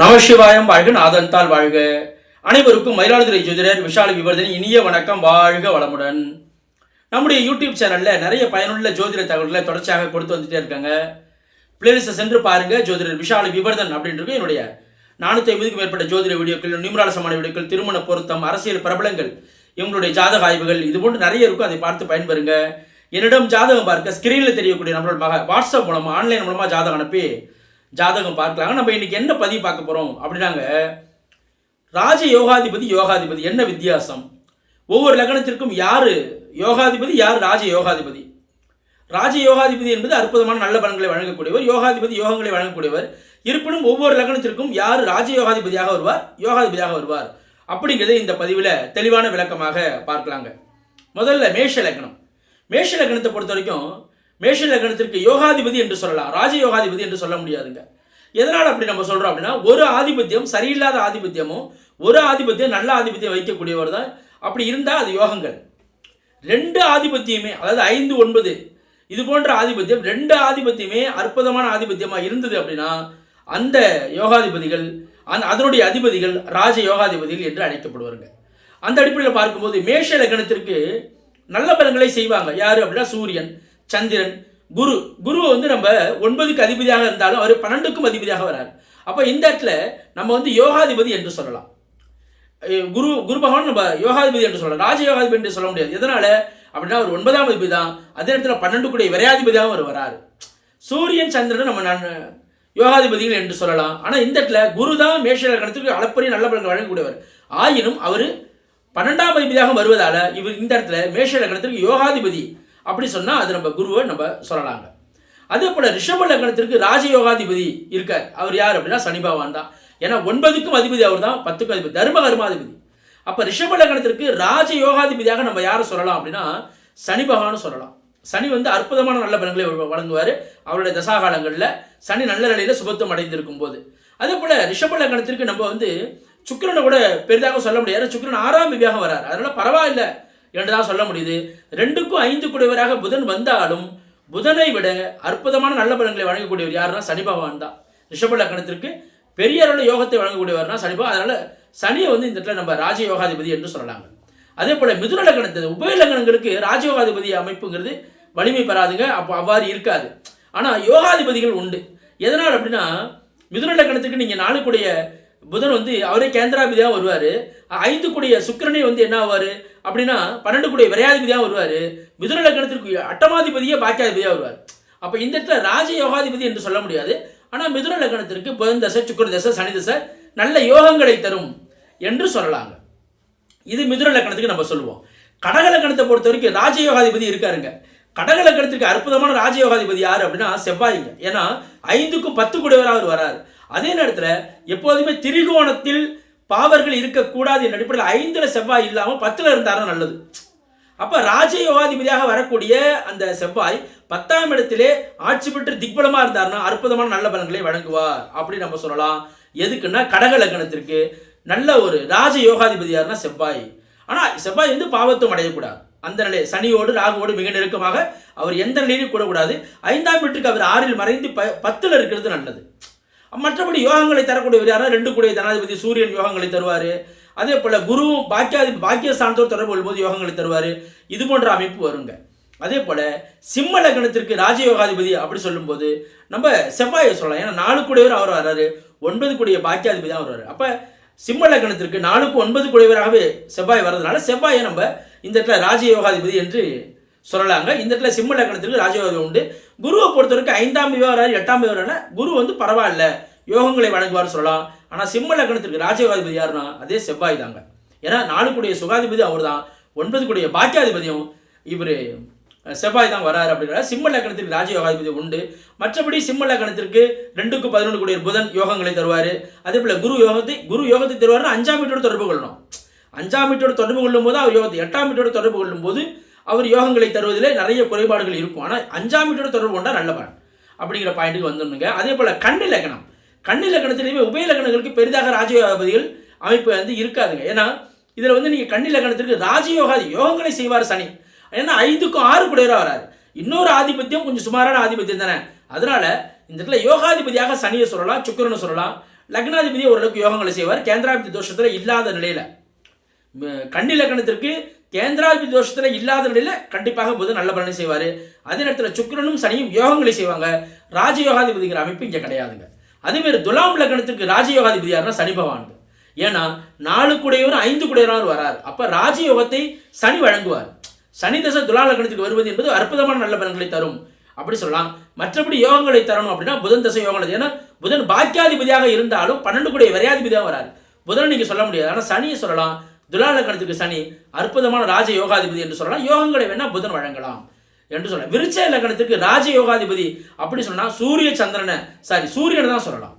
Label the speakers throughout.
Speaker 1: நமசிவாயம் வாழ்க நாதன்தால் வாழ்க. அனைவருக்கும் மயிலாடுதுறை ஜோதிடர் விஷால விவர்தனி இனிய வணக்கம் வாழ்க வளமுடன். நம்முடைய யூடியூப் சேனல்ல நிறைய பயனுள்ள ஜோதிட தகவல்களை தொடர்ச்சியாக கொடுத்து வந்துட்டே இருக்காங்க. பிளேலிஸ்ட்டை சென்று பாருங்க ஜோதிடர் விஷால விவர்தன் அப்படின்றது என்னுடைய நானூற்றி ஐம்பதுக்கும் மேற்பட்ட ஜோதிட வீடியோக்கள் நிமிரால சமான வீடியோக்கள் திருமண பொருத்தம் அரசியல் பிரபலங்கள் இவங்களுடைய ஜாதக ஆய்வுகள் இது போன்று நிறைய இருக்கும் அதை பார்த்து பயன்பெறுங்க. என்னிடம் ஜாதகம் பார்க்க ஸ்கிரீனில் தெரியக்கூடிய நம்மளோட மக வாட்ஸ்அப் மூலமாக ஆன்லைன் மூலமாக ஜாதகம் அனுப்பி ஜாதகம் பார்க்கலாங்க. நம்ம இன்னைக்கு என்ன பதிவு பார்க்க போகிறோம் அப்படின்னாங்க ராஜ யோகாதிபதி. யோகாதிபதி என்ன வித்தியாசம்? ஒவ்வொரு லக்னத்திற்கும் யார் யோகாதிபதி யார் ராஜ யோகாதிபதி ராஜ யோகாதிபதி என்பது அற்புதமான நல்ல பலன்களை வழங்கக்கூடியவர் யோகாதிபதி யோகங்களை வழங்கக்கூடியவர். இருப்பினும் ஒவ்வொரு லக்னத்திற்கும் யார் ராஜ யோகாதிபதியாக வருவார் யோகாதிபதியாக வருவார்? அப்படிங்கிறத இந்த பதிவில் தெளிவான விளக்கமாக பார்க்கலாங்க. முதல்ல மேஷ லக்னம். மேஷ லக்னத்தை பொறுத்த வரைக்கும் மேஷ லக்னத்திற்கு யோகாதிபதி என்று சொல்லலாம். ராஜ யோகாதிபதி என்று சொல்ல முடியாதுங்க. எதனால் அப்படி நம்ம சொல்கிறோம் அப்படின்னா ஒரு ஆதிபத்தியம் சரியில்லாத ஆதிபத்தியமும் ஒரு ஆதிபத்தியம் நல்ல ஆதிபத்தியம் வைக்கக்கூடியவர் தான். அப்படி இருந்தால் அது யோகங்கள். ரெண்டு ஆதிபத்தியமே அதாவது ஐந்து ஒன்பது இது போன்ற ஆதிபத்தியம் ரெண்டு ஆதிபத்தியமே அற்புதமான ஆதிபத்தியமாக இருந்தது அப்படின்னா அந்த யோகாதிபதிகள் அந்த அதனுடைய அதிபதிகள் ராஜ யோகாதிபதிகள் என்று அழைக்கப்படுவாருங்க. அந்த அடிப்படையில் பார்க்கும்போது மேஷ லக்னத்திற்கு நல்ல பலன்களை செய்வாங்க. யார் அப்படின்னா சூரியன். சந்திரன் குரு. குரு வந்து நம்ம ஒன்பதுக்கு அதிபதியாக இருந்தாலும் அவர் பன்னெண்டுக்கும் அதிபதியாக வரார். அப்போ இந்த இடத்துல நம்ம வந்து யோகாதிபதி என்று சொல்லலாம். குரு குரு பகவான் நம்ம யோகாதிபதி என்று சொல்லலாம். ராஜ யோகாதிபதி என்று சொல்ல முடியாது. எதனால? அப்படின்னா அவர் ஒன்பதாம் அதிபதி தான். அதே இடத்துல பன்னெண்டு கூடிய விரையாதிபதியாகவும் அவர் வராரு. சூரியன் சந்திரன் நம்ம நான் யோகாதிபதிகள் என்று சொல்லலாம். ஆனால் இந்த இடத்துல குரு தான் மேஷ லக்னத்துக்கு அளப்பரிய நல்ல பலன்கள் வழங்கக்கூடியவர். ஆயினும் அவர் பன்னெண்டாம் அதிபதியாக வருவதால் இவர் இந்த இடத்துல மேஷ லக்னத்திற்கு யோகாதிபதி அப்படி சொன்னால் அது நம்ம குருவை நம்ம சொல்லலாங்க. அதே போல ரிஷப லக்னத்திற்கு ராஜயோகாதிபதி இருக்கார். அவர் யார் அப்படின்னா சனி பகவான் தான். ஏன்னா ஒன்பதுக்கும் அதிபதி அவர் தான் பத்துக்கும் அதிபதி தர்ம கர்மாதிபதி. அப்போ ரிஷப லக்னத்திற்கு ராஜ யோகாதிபதியாக நம்ம யாரை சொல்லலாம் அப்படின்னா சனி பகவான் சொல்லலாம். சனி வந்து அற்புதமான நல்ல பலன்களை வழங்குவார். அவருடைய தசாகாலங்களில் சனி நல்ல நிலையில் சுபத்துவம் அடைந்திருக்கும் போது அதே போல் ரிஷப லக்னத்திற்கு நம்ம வந்து சுக்கரனை கூட பெரிதாக சொல்ல முடியாது. சுக்கரன் சுக்கிரன் ஆறாம் விதியாக வரார். அதனால் பரவாயில்ல. என்று தான் சொல்ல முடியுது. ரெண்டுக்கும் ஐந்து கூடியவராக புதன் வந்தாலும் புதனை விட அற்புதமான நல்ல பலன்களை வழங்கக்கூடியவர் யாருன்னா சனி பகவான் தான். ரிஷப லக்கணத்திற்கு பெரிய அளவில் யோகத்தை வழங்கக்கூடியவர்னா சனி பகவான். அதனால் சனியை வந்து இந்த இடத்துல நம்ம ராஜ யோகாதிபதி என்று சொல்லலாங்க அதே போல் மிதுன லக்னத்து உபய லக்கணங்களுக்கு ராஜயோகாதிபதி அமைப்புங்கிறது வலிமை பெறாதுங்க. அப்போ அவ்வாறு இருக்காது. ஆனால் யோகாதிபதிகள் உண்டு. எதனால் அப்படின்னா மிதுன லக்கணத்துக்கு நீங்கள் நாலு கூடிய புதன் வந்து அவரே கேந்திராபதியாக வருவார். ஐந்து கூடிய சுக்கரனே வந்து என்ன ஆவார்? அப்படின்னா பன்னெண்டு கூடிய விரையாதிபதியாக வருவார். மிதுன லக்னத்திற்கு அட்டமாதிபதியே பாக்கியாதிபதியாக வருவார். அப்போ இந்த இடத்துல ராஜ யோகாதிபதி என்று சொல்ல முடியாது. ஆனால் மிதுன லக்னத்திற்கு புதன் தசை சுக்கர தசை சனி தசை நல்ல யோகங்களை தரும் என்று சொல்லலாங்க. இது மிதுன லக்கணத்துக்கு நம்ம சொல்லுவோம். கடக லக்கணத்தை பொறுத்த வரைக்கும் ராஜயோகாதிபதி இருக்காருங்க. கடகலக்கணத்திற்கு அற்புதமான ராஜயோகாதிபதி யார் அப்படின்னா செவ்வாய்ங்க. ஏன்னா ஐந்துக்கும் பத்து கூடவராக அவர் வராரு. அதே நேரத்தில் எப்போதுமே திரிகோணத்தில் பாவர்கள் இருக்கக்கூடாது என்ற அடிப்படையில் ஐந்தில் செவ்வாய் இல்லாமல் பத்தில் இருந்தாருன்னா நல்லது. அப்போ ராஜயோகாதிபதியாக வரக்கூடிய அந்த செவ்வாய் பத்தாம் இடத்திலே ஆட்சி பெற்று திக்பலமாக இருந்தார்னா அற்புதமான நல்ல பலன்களை வழங்குவார் அப்படின்னு நம்ம சொல்லலாம். எதுக்குன்னா கடக லக்னத்திற்கு நல்ல ஒரு ராஜ யோகாதிபதியாருன்னா செவ்வாய். ஆனால் செவ்வாய் வந்து பாவத்தும் அடையக்கூடாது. அந்த நிலை சனியோடு ராகுவோடு மிக நெருக்கமாக அவர் எந்த நிலையிலும் கூடக்கூடாது. ஐந்தாம் வீட்டுக்கு அவர் ஆறில் மறைந்து ப பத்தில் இருக்கிறது நல்லது. மற்றபடி யோகங்களை தரக்கூடியவர் யாராவது ரெண்டு கூடிய தனாதிபதி சூரியன் யோகங்களை தருவார். அதே போல் குருவும் பாக்கியாதி பாக்கியஸ்தானத்தோடு தொடர்பு கொள்ளும்போது யோகங்களை தருவார். இது போன்ற அமைப்பு வருங்க. அதே போல் சிம்ம லக்னத்திற்கு ராஜயோகாதிபதி அப்படி சொல்லும்போது நம்ம செவ்வாயை சொல்லலாம். ஏன்னா நாலு கூடியவர் அவர் வர்றாரு. ஒன்பது கூடிய பாக்கியாதிபதி தான் வர்றாரு அப்போ சிம்ம லக்னத்திற்கு நாலுக்கு ஒன்பது கூடியவராகவே செவ்வாய் வர்றதுனால செவ்வாயை நம்ம இந்த இடத்துல ராஜயோகாதிபதி என்று சொல்லலாங்க. இந்த இடத்துல சிம்ம லக்னத்திற்கு ராஜயோகம் உண்டு. குருவை பொறுத்தவரைக்கும் ஐந்தாம் விவகாரம் எட்டாம் விவகாரம் குரு வந்து பரவாயில்ல. யோகங்களை வழங்குவார் சொல்லலாம். ஆனால் சிம்ம லக்னத்திற்கு ராஜயோகாதிபதி யாருன்னா அதே செவ்வாய் தாங்க. ஏன்னா நாலு கூடிய சுகாதிபதி அவர் தான் ஒன்பது கூடிய பாக்கியாதிபதியும் இவர் செவ்வாய் தான் வராரு அப்படிங்கிற சிம்ம லக்னத்திற்கு ராஜயோகாதிபதி உண்டு. மற்றபடி சிம்ம லக்னத்திற்கு ரெண்டுக்கு பதினொன்று கூடிய புதன் யோகங்களை தருவார். அதே போல் குரு யோகத்தை குரு யோகத்தை தருவார்னு அஞ்சாம் வீட்டோட தொடர்பு கொள்ளணும். அஞ்சாம் வீட்டோட தொடர்பு கொள்ளும் போது அவர் யோகத்தை எட்டாம் வீட்டோட தொடர்பு கொள்ளும் போது அவர் யோகங்களை தருவதிலே நிறைய குறைபாடுகள் இருக்கும். ஆனால் அஞ்சாம் வீட்டோட தொடர்பு கொண்டால் நல்ல பலன். அப்படிங்கிற பாயிண்ட்டுக்கு வந்துடணுங்க அதே போல் கண்ணி லக்னம் கண்ணி லக்னத்திலேயுமே உபய லக்னங்களுக்கு பெரிதாக ராஜயோகபதிகள் அமைப்பு வந்து இருக்காதுங்க. ஏன்னா இதில் வந்து நீங்கள் கண்ணி லக்னத்திற்கு ராஜயோகாதி யோகங்களை செய்வார் சனி. ஏன்னா ஐந்துக்கும் ஆறு குடையராக வராது இன்னொரு ஆதிபத்தியம் கொஞ்சம் சுமாரான ஆதிபத்தியம் தானே. அதனால இந்த இடத்துல யோகாதிபதியாக சனியை சொல்லலாம் சுக்கரனை சொல்லலாம். லக்னாதிபதி ஓரளவுக்கு யோகங்களை செய்வார். கேந்திராபதி தோஷத்தில் இல்லாத நிலையில். கன்னி லக்னத்திற்கு கேந்திராதிபதி தோஷத்தில் இல்லாத நிலையில் கண்டிப்பாக புதன் நல்ல பலனை செய்வார். அதே நேரத்தில் சுக்கரனும் சனியும் யோகங்களை செய்வாங்க. ராஜயோகாதிபதிங்கிற அமைப்பு இங்கே கிடையாதுங்க. அதேமாரி துலாம் லக்னத்துக்கு ராஜயோகாதிபதி யாருன்னா சனி பகவான் ஏன்னா நாலு குடையவர் ஐந்து கூடையவர் வரார். அப்போ ராஜயோகத்தை சனி வழங்குவார். சனி தசை துலா லக்னத்துக்கு வருவது என்பது அற்புதமான நல்ல பலன்களை தரும். அப்படி சொல்லலாம். மற்றபடி யோகங்களை தரணும் அப்படின்னா புதன் தசை யோகங்கள் ஏன்னா புதன் பாக்கியாதிபதியாக இருந்தாலும் பன்னெண்டு கூடிய விரையாதிபதியாக வராரு. புதன் நீங்கள் சொல்ல முடியாது. ஆனால் சனியை சொல்லலாம். துலா லக்னத்துக்கு சனி அற்புதமான ராஜ யோகாதிபதி என்று சொல்லலாம். யோகங்களை வேணா புதன் வழங்கலாம் என்று சொல்லலாம். விருச்ச லக்னத்துக்கு ராஜ யோகாதிபதி அப்படி சொன்னா சூரிய சந்திரனை சாரி சூரியனை தான் சொல்லலாம்.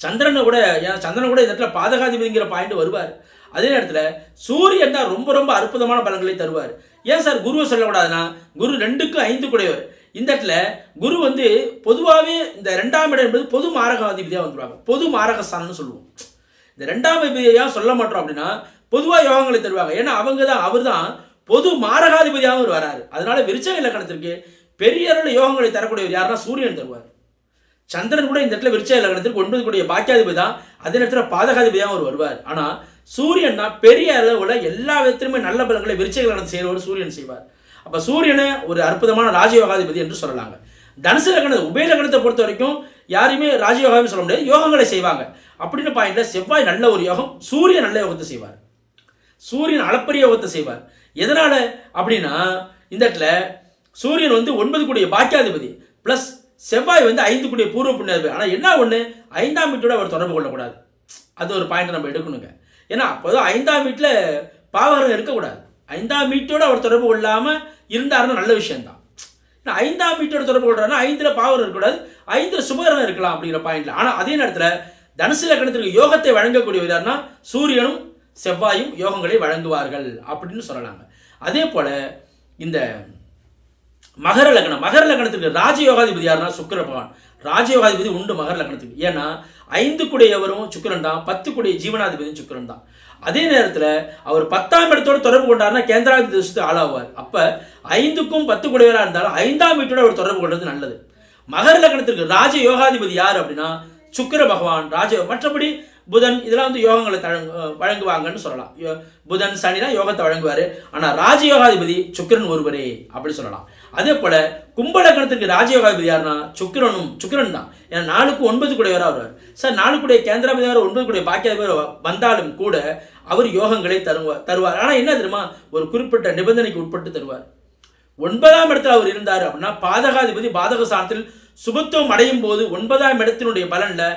Speaker 1: சந்திரனை கூட ஏன்னா சந்திரன் கூட இந்த இடத்துல பாதகாதிபதிங்கிற பாயிண்ட் வருவார். அதே நேரத்தில் சூரியன் தான் ரொம்ப ரொம்ப அற்புதமான பலன்களை தருவார். ஏன் சார் குருவை சொல்லக்கூடாதுன்னா குரு ரெண்டுக்கும் ஐந்து கூடையவர் இந்த இடத்துல குரு வந்து பொதுவாகவே இந்த ரெண்டாம் இடம் என்பது பொது மாரகாதிபதியாக வந்துடுவாங்க பொது மாரக மாரகஸ்தானம்னு சொல்லுவோம். இந்த ரெண்டாம் அதிபதியாக சொல்ல மாட்டோம் அப்படின்னா பொதுவாக யோகங்களை தருவாங்க. ஏன்னா அவங்க தான் அவர் தான் பொது மாரகாதிபதியாகவும் அவர் வராரு. அதனால விருச்சக இலக்கணத்திற்கு பெரிய அளவில் யோகங்களை தரக்கூடியவர் யாருன்னா சூரியன் தருவார். சந்திரன் கூட இந்த இடத்துல விருச்சக இலக்கணத்திற்கு ஒன்பது கூடிய பாக்கியாதிபதி தான். அதே நேரத்தில் பாதகாதிபதியாக அவர் வருவார். ஆனால் சூரியன் தான் பெரிய அளவில் எல்லா விதத்திலுமே நல்ல பலன்களை விருச்சக இலக்கணம் செய்கிறவர் சூரியன் செய்வார். அப்போ சூரியனை ஒரு அற்புதமான ராஜயோகாதிபதி என்று சொல்லலாங்க. தனுசு லக்னத்தை உபய லக்னத்தை பொறுத்த வரைக்கும் யாரையுமே ராஜயோகாவே சொல்ல முடியாது. யோகங்களை செய்வாங்க. அப்படின்னு பாயிண்ட்ல செவ்வாய் நல்ல ஒரு யோகம் சூரியன் நல்ல யோகத்தை செய்வார். சூரியன் அளப்பரிய யோகத்தை செய்வார். எதனால? அப்படின்னா இந்த இடத்துல சூரியன் வந்து ஒன்பது கூடிய பாக்கியாதிபதி ப்ளஸ் செவ்வாய் வந்து ஐந்து கூடிய பூர்வ புண்ணியாதிபதி. ஆனால் என்ன ஒன்று ஐந்தாம் வீட்டோட அவர் தொடர்பு கொள்ளக்கூடாது. அது ஒரு பாயிண்ட் நம்ம எடுக்கணுங்க. ஏன்னா அப்போதான் ஐந்தாம் வீட்டில் பாவகரம் இருக்கக்கூடாது. ஐந்தாம் வீட்டோட அவர் தொடர்பு கொள்ளாமல் இருந்தாருன்னா நல்ல விஷயம்தான். ஏன்னா ஐந்தாம் வீட்டோட தொடர்பு கொள்றாருன்னா ஐந்தில் பாவரம் இருக்கக்கூடாது ஐந்தில் சுபகரம் இருக்கலாம் அப்படிங்கிற பாயிண்ட்ல ஆனால் அதே நேரத்தில் தனுசு லக்னத்திற்கு யோகத்தை வழங்கக்கூடியவர்னா சூரியனும் செவ்வாயும் யோகங்களை வழங்குவார்கள் அப்படின்னு சொல்லலாங்க. அதே போல இந்த மகர லக்னம் மகர லக்னத்துக்கு ராஜயோகாதிபதி யாருன்னா சுக்கர பகவான். ராஜயோகாதிபதி உண்டு மகர லக்னத்துக்கு. ஏன்னா ஐந்து குடையவரும் சுக்கரன் தான் பத்து குடைய ஜீவனாதிபதியும் சுக்கரன் தான். அதே நேரத்தில் அவர் பத்தாம் இடத்தோட தொடர்பு கொண்டாருன்னா கேந்திராதிபதி தோஷத்துக்கு ஆளாவார். அப்போ ஐந்துக்கும் பத்து குடையவராக இருந்தாலும் ஐந்தாம் வீட்டோட அவர் தொடர்பு கொண்டது நல்லது. மகர லக்னத்திற்கு ராஜ யோகாதிபதி யார் அப்படின்னா சுக்கிர பகவான் ராஜ மற்றபடி புதன் இதெல்லாம் வந்து யோகங்களை தழங்கு வழங்குவாங்கன்னு சொல்லலாம். யோ- புதன் சனினா யோகத்தை வழங்குவார். ஆனால் ராஜயோகாதிபதி சுக்கிரன் ஒருவரே அப்படி சொல்லலாம். அதே போல் கும்பலக்கணத்துக்கு ராஜயோகாதிபதி யாருன்னா சுக்கிரனும் சுக்கிரன் தான். ஏன்னா நாளுக்கு ஒன்பது கூடையவராக வருவார். சார் நாலு கூடிய கேந்திராபதியார் ஒன்பது கூடிய பாக்கியாதிபதி வந்தாலும் கூட அவர் யோகங்களை தருவார் தருவார். ஆனால் என்ன தெரியுமா? ஒரு குறிப்பிட்ட நிபந்தனைக்கு உட்பட்டு தருவார். ஒன்பதாம் இடத்துல அவர் இருந்தார் அப்படின்னா பாதகாதிபதி பாதக சாணத்தில் சுபத்துவம் அடையும் போது ஒன்பதாம் இடத்தினுடைய பலனில்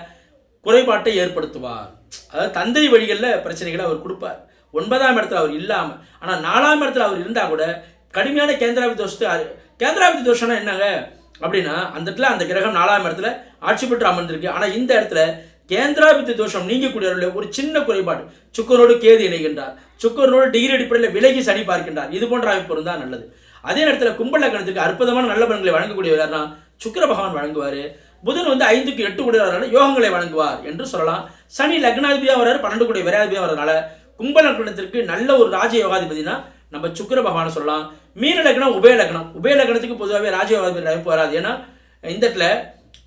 Speaker 1: குறைபாட்டை ஏற்படுத்துவார். அதாவது தந்தை வழிகளில் பிரச்சனைகளை அவர் கொடுப்பார். ஒன்பதாம் இடத்துல அவர் இல்லாமல் ஆனால் நாலாம் இடத்துல அவர் இருந்தால் கூட கடுமையான கேந்திராபி தோஷத்தை அரு- தோஷம்னா என்னங்க? அப்படின்னா அந்த இடத்துல அந்த கிரகம் நாலாம் இடத்துல ஆட்சி பெற்று அமர்ந்திருக்கு. ஆனால் இந்த இடத்துல கேந்திராபித்து தோஷம் நீங்கக்கூடியவர்கள் ஒரு சின்ன குறைபாடு. சுக்கரோடு கேது இணைகின்றார். சுக்கரனோடு டிகிரி அடிப்படையில் விலகி சனி பார்க்கின்றார். இது போன்ற அமைப்பு இருந்தால் நல்லது. அதே நேரத்தில் கும்பலக்கணத்துக்கு அற்புதமான நல்ல பலன்களை வழங்கக்கூடியவர் யாருன்னா சுக்கர பகவான் வழங்குவார். புதன் வந்து ஐந்துக்கு எட்டு கூடியவரான யோகங்களை வழங்குவார் என்று சொல்லலாம். சனி லக்னாதிபதியாக வர்றாரு பன்னெண்டு கூடிய விரையாதிபதியாக வரனால கும்ப லக்னத்திற்கு நல்ல ஒரு ராஜ யோகாதிபதினா நம்ம சுக்கிர பகவானை சொல்லலாம். மீன லக்னம் உபய லக்னம். உபய லக்னத்துக்கு பொதுவாகவே ராஜ யோகாதிபதி வராது. ஏன்னா இந்த இடத்துல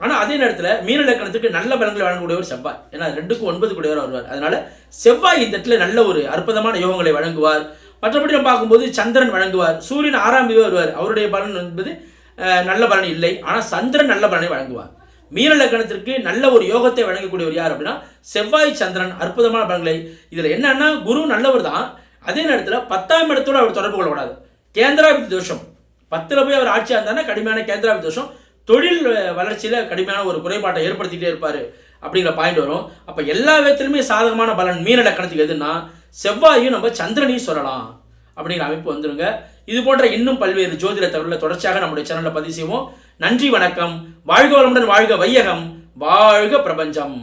Speaker 1: ஆனால் அதே நேரத்தில் மீன லக்னத்துக்கு நல்ல பலன்களை வழங்கக்கூடியவர் செவ்வாய். ஏன்னா ரெண்டுக்கும் ஒன்பது கூடியவர் வருவார். அதனால செவ்வாய் இந்த இடத்துல நல்ல ஒரு அற்புதமான யோகங்களை வழங்குவார். மற்றபடி நம்ம பார்க்கும்போது சந்திரன் வழங்குவார். சூரியன் ஆறாம் தேதி வருவார். அவருடைய பலன் என்பது நல்ல பலன் இல்லை. ஆனால் சந்திரன் நல்ல பலனை வழங்குவார். மீன லக்கணத்திற்கு நல்ல ஒரு யோகத்தை வழங்கக்கூடியவர் யார் அப்படின்னா செவ்வாய் சந்திரன் அற்புதமான பலன்களை. இதில் என்னன்னா குரு நல்லவர் தான். அதே நேரத்தில் பத்தாம் இடத்தோட அவர் தொடர்பு கொள்ளக்கூடாது. கேந்திராபிதி தோஷம். பத்தில் போய் அவர் ஆட்சியாக இருந்தாருன்னா கடுமையான கேந்திராபிதி தோஷம். தொழில் வளர்ச்சியில் வளர்ச்சியில கடுமையான ஒரு குறைபாட்டை ஏற்படுத்திக்கிட்டே இருப்பார் அப்படிங்கிற பாயிண்ட் வரும். அப்போ எல்லா விதத்திலுமே சாதகமான பலன் மீன லக்கணத்துக்கு எதுன்னா செவ்வாயும் நம்ம சந்திரனையும் சொல்லலாம் அப்படிங்கிற அமைப்பு வந்துருங்க. இது போன்ற இன்னும் பல்வேறு ஜோதிட தகவலை தொடர்ச்சியாக நம்முடைய சேனலில் பதிவு செய்வோம். நன்றி வணக்கம். வாழ்க வளமுடன் வாழ்க வையகம். வாழ்க பிரபஞ்சம்.